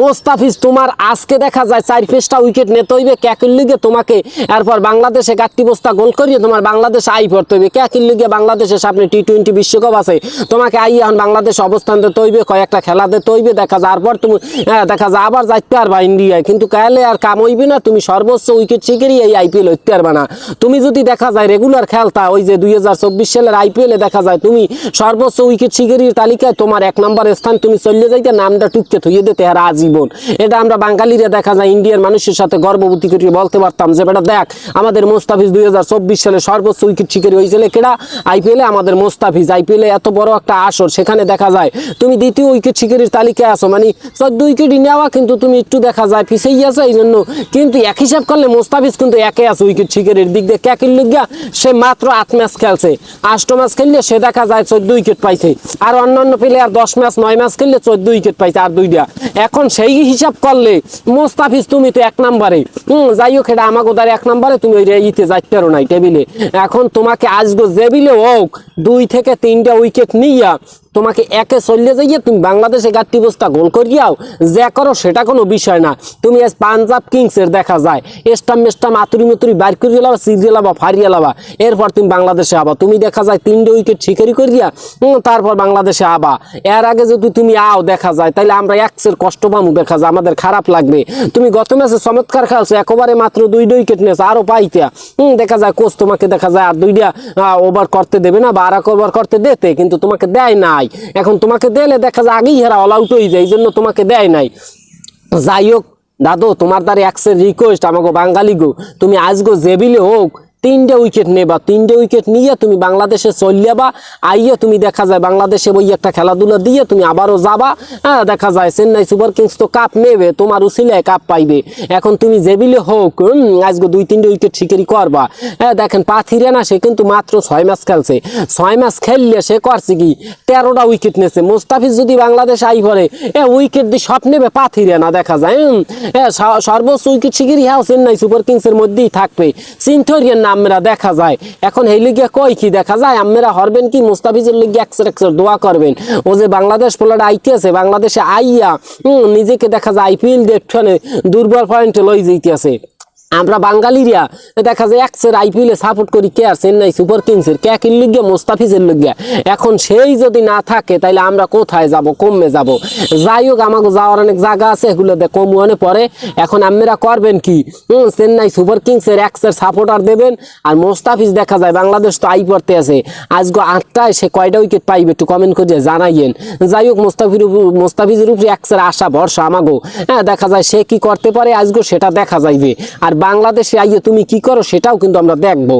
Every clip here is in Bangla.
মোস্তাফিজ তোমার আজকে দেখা যায় চার পেসটা উইকেট নিতে হইবে। ক্যাকির লিগে তোমাকে এরপর বাংলাদেশে গাট্টি বস্তা গোল করিয়ে তোমার বাংলাদেশে আই পড়তে হইবে। ক্যাকির লিগে বাংলাদেশের সামনে টি টোয়েন্টি বিশ্বকাপ আছে। তোমাকে আই এখন বাংলাদেশ অবস্থান দিতে হইবে কয়েকটা খেলা দিতে হইবে। দেখা যায় পর তুমি হ্যাঁ, দেখা যায় আবার যাইতে পারবা ইন্ডিয়ায় কিন্তু কালে আর কাম হইবে না তুমি সর্বোচ্চ উইকেট শিখেরই এই আইপিএল হইতে পারবা না। তুমি যদি দেখা যায় রেগুলার খেলতা ওই যে দুই হাজার চব্বিশ সালের আইপিএলে দেখা যায় তুমি সর্বোচ্চ উইকেট শিখেরির তালিকায় তোমার এক নম্বর স্থান তুমি চলে যাইতে নামটা টুককে থইয়ে দিতে আর আজীবন এটা আমরা বাঙালিরা দেখা যায় ইন্ডিয়ার মানুষের সাথে গর্ববতী করে বলতে পারতাম যে, বেটা দেখ, আমাদের মোস্তাফিজ দুই হাজার চব্বিশ সালে সর্বোচ্চ উইকেট শিকারি হয়েছিল কেডা? আইপিএলে আমাদের মোস্তাফিজ। আইপিএলে এত বড় একটা আসর, সেখানে দেখা যায় তুমি দ্বিতীয় উইকেট শিকারির তালিকায় আছো। মানে চোদ্দ উইকেটই নেওয়া কিন্তু তুমি একটু দেখা যায় পিছিয়ে আছো এই জন্য কিন্তু এক হিসাব করলে মোস্তাফিজ কিন্তু একে আছে উইকেট শিকারির দিক দিয়ে। ক্যাকির লিগা সে মাত্র আট ম্যাচ খেলছে। আষ্ট ম্যাচ খেললে সে দেখা যায় চোদ্দ উইকেট পাইছে। আর অন্যান্য প্লেয়ার দশ ম্যাচ, নয় ম্যাচ খেললে চোদ্দ উইকেট পাইছে, আর দুইটা। এখন সেই হিসাব করলে মোস্তাফিজ তুমি তো এক নাম্বারে। হুম, যাই হোক, এটা আমাকে তার এক নাম্বারে, তুমি ওই ইতে যাইতে পারো নাই টেবিলে। এখন তোমাকে আজগো জেবিলে হোক, দুই থেকে তিনটা উইকেট নিয়া তোমাকে একে চললে যাইয়ে তুমি বাংলাদেশে গাঁটটি বস্তা গোল করিয়াও যা করো সেটা কোনো বিষয় না। তুমি আজ পাঞ্জাব কিংসের দেখা যায়। এস্টাম মেস্টাম আতুরি মতুরি বাইর করিয়ে লাবা সিরিয়ে লাবা ফারিয়ে লাবা। এরপর তুমি বাংলাদেশে আবা। তুমি দেখা যায় তিনটে উইকেট শিকারি করিয়া তারপর বাংলাদেশে আবা। এর আগে যদি তুমি আও দেখা যায় তাহলে আমরা একসের কষ্ট পামু দেখা যায়। আমাদের খারাপ লাগবে। তুমি গত ম্যাচে চমৎকার খেলছো। একবারে মাত্র দুইটা উইকেট নিয়েছো আরও পাইতা। হুম দেখা যায় কোচ তোমাকে দেখা যায় আর দুইটা ওভার করতে দেবে না বা আর এক ওভার করতে দেতে, কিন্তু তোমাকে দেয় নাই। এখন তোমাকে দেলে দেখা যায় আগেই হেরা অল আউট হয়ে যায়, এই জন্য তোমাকে দেয় নাই। যাই হোক, দাদু, তোমার দ্বারা একসের রিকোয়েস্ট আমাকে বাঙালি গো। তুমি আজগো জেবিলে হোক তিনটে উইকেট নেবা, তিনটে উইকেট নিয়ে তুমি বাংলাদেশে চলিয়ে বা আইয়ে তুমি দেখা যায় বাংলাদেশে ওই একটা খেলাধুলা দিয়ে তুমি আবারও যাবা। হ্যাঁ দেখা যায় চেন্নাই সুপার কিংস তো কাপ নেবে, তোমার উসিলায় কাপ পাইবে। এখন তুমি জেবিলে হোক আজকে দুই তিনটে উইকেট শিকারি করবা। হ্যাঁ দেখেন পাথিরে না, সে কিন্তু মাত্র ছয় ম্যাচ খেলছে। ছয় ম্যাচ খেললে সে করছে কি? তেরোটা উইকেট নেছে। মোস্তাফিজ যদি বাংলাদেশ আই পড়ে এ উইকেট দিয়ে সব নেবে পাথিরে না, দেখা যায় এ সর্বোচ্চ উইকেট শিকারি হ্যাঁ চেন্নাই সুপার কিংসের মধ্যেই থাকবে। সিনথরিয়ার নাম মেরা দেখা যায়। এখন এই লিগে কই কি দেখা যায়? আমরা হরবেন কি? মুস্তাফিজের লিগে একসর একসর দোয়া করবেন। ও যে বাংলাদেশ প্লেয়ার আইতে আছে, বাংলাদেশে আইয়া নিজেকে দেখা যায়, আইপিএল দেখনে দুর্বল পয়েন্টে লই যেতে আছে। আমরা বাঙালিরা দেখা যায় একসের আইপিএল এ সাপোর্ট করি, কে আর চেন্নাই সুপার কিংসের, কে কিন লিগে মুস্তাফিজের লিগে এখন সেই যদি না থাকে তাহলে আমরা কোথায় যাব, কমে যাব? যাই হোক আমাকে যাওয়ার অনেক জায়গা আছে, এগুলো কমুয়ানে পরে এখন আপনারা করবেন কি? চেন্নাই সুপার কিংসের একসের সাপোর্টার দেবেন, আর মোস্তাফিজ দেখা যায় বাংলাদেশ তো আই পড়তে আছে। আজকে আটটায় সে কয়টা উইকেট পাইবে একটু কমেন্ট করে জানাইয়েন। যাই হোক, মোস্তাফির মোস্তাফিজের উপরে একসের আশা, ভরসা আমাগো। হ্যাঁ দেখা যায় সে কি করতে পারে আজকে সেটা দেখা যাইবে। আর বাংলাদেশে আইয়ে তুমি কি করো সেটাও কিন্তু আমরা দেখব।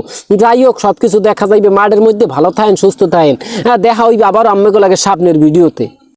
যাই হোক, সবকিছু দেখা যাইবে। মাঠের মধ্যে ভালো থাকেন সুস্থ থাকেন হ্যাঁ দেখা হইবে আবার আমাকে লাগে সামনের ভিডিওতে।